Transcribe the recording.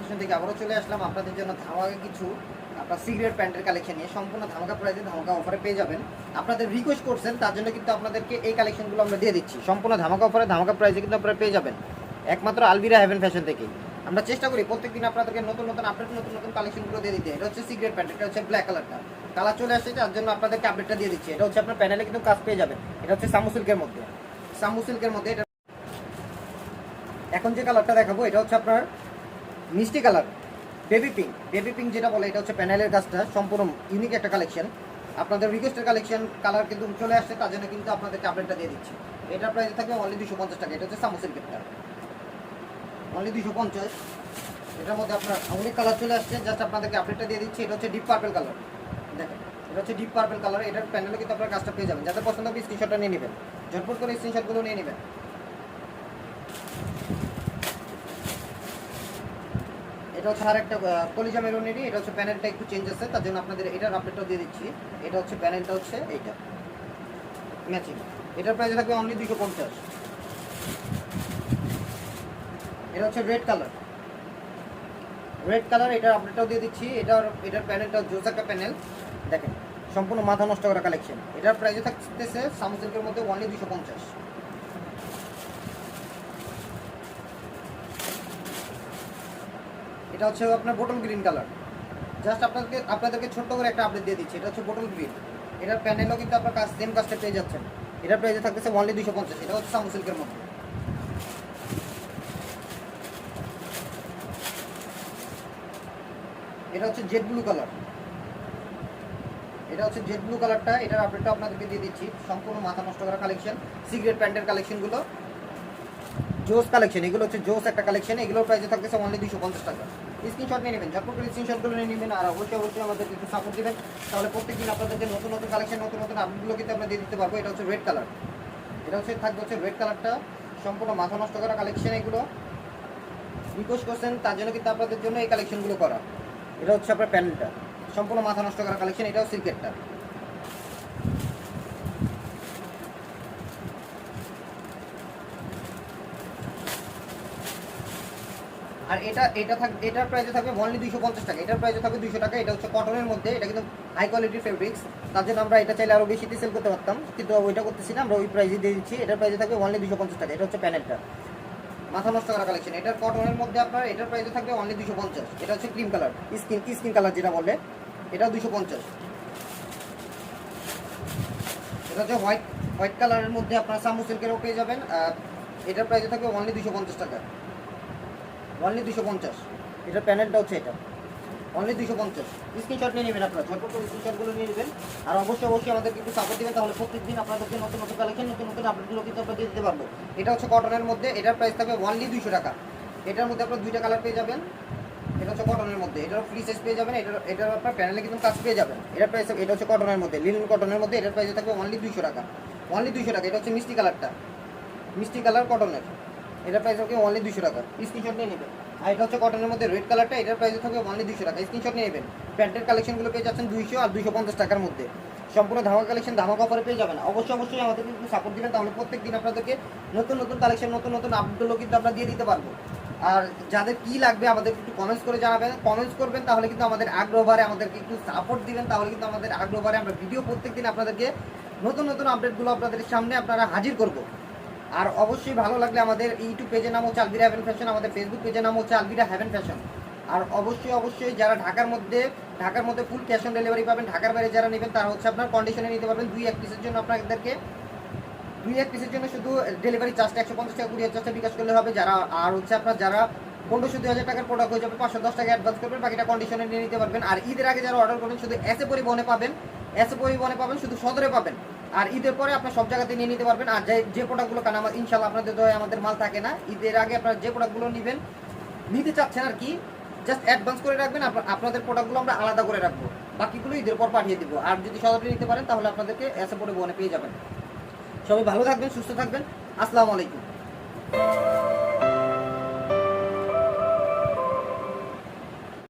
Fashion থেকে আবারও চলে আসলাম। আপনাদের জন্য ধামাকা কিছু, আপনার সিগারেট প্যান্টের কালেকশন নিয়ে সম্পূর্ণ ধামাকা প্রাইসে ধামাকা অফারে পেয়ে যাবেন। আপনাদের রিকোয়েস্ট করছেন, তার জন্য কিন্তু আপনাদেরকে এই কালেকশনগুলো আমরা দিয়ে দিচ্ছি। সম্পূর্ণ ধামাকা অফারে ধামাকা প্রাইসে কিন্তু আপনারা পেয়ে যাবেন। একমাত্র আলবিরা হেভেন ফ্যাশন থেকেই। আমরা চেষ্টা করি প্রত্যেকদিন আপনাদেরকে নতুন নতুন আপডেট নতুন নতুন কালেকশনগুলো দিয়ে দিতে। এটা হচ্ছে সিগারেট প্যান্ট, এটা হচ্ছে ব্ল্যাক কালারটা কালার চলে আসছে, তার জন্য আপনাদেরকে আপডেটটা দিয়ে দিচ্ছি। এটা হচ্ছে আপনার প্যানেলে কিন্তু কাজ পেয়ে যাবেন। এটা হচ্ছে সামু সিল্কের মধ্যে। সামু সিল্কের মধ্যে এটা এখন যে কালারটা দেখাবো, এটা হচ্ছে আপনার মিষ্টি colour baby pink baby pink যেটা বলে, এটা হচ্ছে প্যানেলের কাজটা সম্পূর্ণ ইউনিক একটা কালেকশন আপনাদের রিকোয়েস্টের কালেকশন কালার কিন্তু চলে আসছে, তার জন্য কিন্তু আপনাদেরকে আপডেটটা দিয়ে দিচ্ছি। এটার প্রাইস থাকবে অনলি দুশো পঞ্চাশ টাকা, এটা হচ্ছে সামোসের কেটটা অনলি দুশো পঞ্চাশ। এটার মধ্যে আপনার অনেক কালার চলে আসছে জাস্ট আপনাদেরকে আপডেটটা দিয়ে দিচ্ছি, এটা হচ্ছে ডিপ পার্পেল কালার দেখেন, এটা হচ্ছে ডিপ পার্পেল কালার এটার প্যানেলে কিন্তু আপনার কাজটা পেয়ে যাবেন। যাদের পছন্দ হবে স্ক্রিনশটটা নিয়ে নেবেন। ঝটপট করে স্ক্রিনশটগুলো নিয়ে নেবেন। এটা হচ্ছে আর একটা কলিজা মেরুনেরই, এটা হচ্ছে প্যানেলটা একটু চেঞ্জ আছে, তার জন্য আপনাদের এটার আপডেটটা দিয়ে দিচ্ছি। এটা হচ্ছে প্যানেলটা হচ্ছে এইটা। ম্যাচিং এটার প্রাইস থাকবে অনলি দুশো পঞ্চাশ। এটা হচ্ছে রেড কালার রেড কালার এটার আপডেটটাও দিয়ে দিচ্ছি। এটার এটার প্যানেলটা জোস একটা প্যানেল দেখেন, সম্পূর্ণ মাথা নষ্ট করা কালেকশন এটার প্রাইসে থাকতেছে সামসিল্কের মধ্যে অনলি দুশো পঞ্চাশ। এটা হচ্ছে আপনার বোটল গ্রিন কালার জাস্ট আপনাদেরকে আপনাদেরকে ছোট্ট করে একটা আপডেট দিয়ে দিচ্ছি। এটা হচ্ছে বোটল গ্রিন এটার প্যানেলও কিন্তু আপনার কাজ সেম কাজটা পেয়ে যাচ্ছেন। এটার প্রাইসে থাকতেছে অনলি দুশো পঞ্চাশ এটা হচ্ছে সামু মধ্যে। এটা হচ্ছে জেড ব্লু কালার এটা হচ্ছে জেড ব্লু কালারটা এটার আপডেটটা আপনাদেরকে দিয়ে দিচ্ছি। সম্পূর্ণ মাথা নষ্ট করা কালেকশন সিগারেট প্যান্টের কালেকশনগুলো জোস কালেকশন এগুলো হচ্ছে জোস একটা কালেকশন এগুলোর প্রাইসে থাকতেছে অনলি দুশো পঞ্চাশ টাকা। স্ক্রিনশট নিয়ে নেবেন, ঝটপট করে স্ক্রিনশটগুলো নিয়ে নেবেন আর অবশ্যই অবশ্যই আমাদের একটু সাপোর্ট দেবেন। তাহলে প্রত্যেকদিন আপনাদেরকে নতুন নতুন কালেকশন নতুন নতুন আপডেটগুলো কিন্তু আমরা দিয়ে দিতে পারব। এটা হচ্ছে রেড কালার এটা হচ্ছে, থাকবে হচ্ছে রেড কালারটা সম্পূর্ণ মাথা নষ্ট করা কালেকশন এগুলো। রিকোয়েস্ট করছেন, তার জন্য কিন্তু আপনাদের জন্য এই কালেকশনগুলো করা। এটা হচ্ছে আপনার প্যানেলটা সম্পূর্ণ মাথা নষ্ট করা কালেকশন এটাও সিল্কেটটা আর এটা এটা থাক, এটার প্রাইসে থাকবে অনলি দুইশো পঞ্চাশ টাকা। এটার প্রাইসে থাকবে দুইশো টাকা। এটা হচ্ছে কটনের মধ্যে। এটা কিন্তু হাই কোয়ালিটির ফেব্রিক্স তার জন্য আমরা এটা চাইলে আরও বেশিতে সেল করতে পারতাম। কিন্তু ওইটা করতেছি না। আমরা ওই প্রাইসে দিয়ে দিচ্ছি। এটার প্রাইসে থাকবে অনলি দুশো পঞ্চাশ টাকা। এটা হচ্ছে প্যানেলটা মাথা নষ্ট করা কালেকশন এটার কটনের মধ্যে আপনার, এটার প্রাইসে থাকবে অনলি দুশো পঞ্চাশ। এটা হচ্ছে cream colour skin skin colour যেটা বলে? এটা দুশো পঞ্চাশ। এটা হচ্ছে হোয়াইট হোয়াইট কালারের মধ্যে আপনার সামু সিল্কেরও পেয়ে যাবেন। এটার প্রাইসে থাকবে অনলি দুশো পঞ্চাশ টাকা। অনলি দুশো পঞ্চাশ। এটার প্যানেলটা হচ্ছে এটা। অনলি দুশো পঞ্চাশ। স্ক্রিনশট নিয়ে নেবেন আপনারা। ঝটপট করে স্ক্রিনশটগুলো নিয়ে নেবেন। আর অবশ্যই অবশ্যই আমাদেরকে একটু সাপোর্ট দেবেন, তাহলে প্রত্যেকদিন আপনাদেরকে নতুন নতুন কালেকশন নতুন নতুন আপডেটগুলো কিন্তু আমরা দিতে পারব। এটা হচ্ছে কটনের মধ্যে। এটার প্রাইস থাকবে অনলি দুশো টাকা। এটার মধ্যে আপনার দুইটা কালার পেয়ে যাবেন। এটা হচ্ছে কটনের মধ্যে। এটার ফ্রি সাইজ পেয়ে যাবেন। এটার এটার আপনার প্যানেলে কিন্তু কাজ পেয়ে যাবেন। এটার প্রাইস এটা হচ্ছে কটনের মধ্যে। লিনেন কটনের মধ্যে এটার প্রাইস থাকবে অনলি দুশো টাকা। অনলি দুশো টাকা। এটা হচ্ছে মিষ্টি কালারটা মিষ্টি কালার কটনের এটার প্রাইস থাকবে অনলি দুশো টাকা। স্ক্রিনশট নিয়ে নেবেন। আর এটা হচ্ছে কটনের মধ্যে রেড কালারটা এটার প্রাইস থাকবে অনলি দুশো টাকা। স্ক্রিনশট নিয়ে নেবেন। প্যান্টের কালেকশনগুলো পেয়ে যাচ্ছেন দুইশো আর দুশো পঞ্চাশ টাকার মধ্যে। সম্পূর্ণ ধামাকা কালেকশন ধামাকা অফারে পেয়ে যাবেন। অবশ্যই অবশ্যই আমাদেরকে একটু সাপোর্ট দিবেন, তাহলে প্রত্যেক দিন আপনাদেরকে নতুন নতুন কালেকশন নতুন নতুন আপডেটগুলো কিন্তু আমরা দিয়ে দিতে পারব। আর যাদের কি লাগবে আমাদের একটু কমেন্টস করে জানাবেন। কমেন্টস করবেন, তাহলে কিন্তু আমাদের আগ্রহ বাড়ে, আমাদেরকে একটু সাপোর্ট দিবেন, তাহলে কিন্তু আমাদের আগ্রহ বাড়ে। আমরা ভিডিও প্রত্যেক দিন আপনাদেরকে নতুন নতুন আপডেটগুলো আপনাদের সামনে আপনারা হাজির করব। আর অবশ্যই ভালো লাগলে আমাদের ইউটিউব পেজের নাম হচ্ছে আলবিরা হ্যাভেন ফ্যাশন আমাদের ফেসবুক পেজের নাম হচ্ছে আলবিরা হ্যাভেন ফ্যাশন আর অবশ্যই অবশ্যই যারা ঢাকার মধ্যে ঢাকার মধ্যে ফুল ক্যাশ অন ডেলিভারি পাবেন, ঢাকার বাইরে যারা নেবেন, তারা হচ্ছে আপনার কন্ডিশনে নিতে পারবেন দুই এক পিসের জন্য আপনাদেরকে। দুই এক পিসের জন্য শুধু ডেলিভারি চার্জটা একশো পঞ্চাশ টাকা কুড়ি চার্জটা বিকাশ করলে হবে। যারা, আর হচ্ছে আপনার যারা পনেরোশো, দুই হাজার টাকার প্রোডাক্ট হয়ে যাবে, পাঁচশো, দশ টাকা অ্যাডভান্স করবেন, বাকিটা কন্ডিশনে নিয়ে নিতে পারবেন। আর ঈদের আগে যারা অর্ডার করবেন শুধু এসে পরিবহনে পাবেন এসে পরিবহনে পাবেন, শুধু সদরে পাবেন। আর ঈদের পরে আপনার সব জায়গাতে নিয়ে নিতে পারবেন। আর যে প্রোডাক্টগুলো কারণ আমার ইনশাল্লাহ আপনাদের দয়া আমাদের মাল থাকে না। ঈদের আগে আপনারা যে প্রোডাক্টগুলো নেবেন, নিতে চাচ্ছেন আর কি জাস্ট অ্যাডভান্স করে রাখবেন। আপনাদের প্রোডাক্টগুলো আমরা আলাদা করে রাখব। বাকিগুলো ঈদের পর পাঠিয়ে দেবো। আর যদি সদরে নিতে পারেন, তাহলে আপনাদেরকে এসে বনে পেয়ে যাবেন। সবাই ভালো থাকবেন, সুস্থ থাকবেন। আসসালামু আলাইকুম।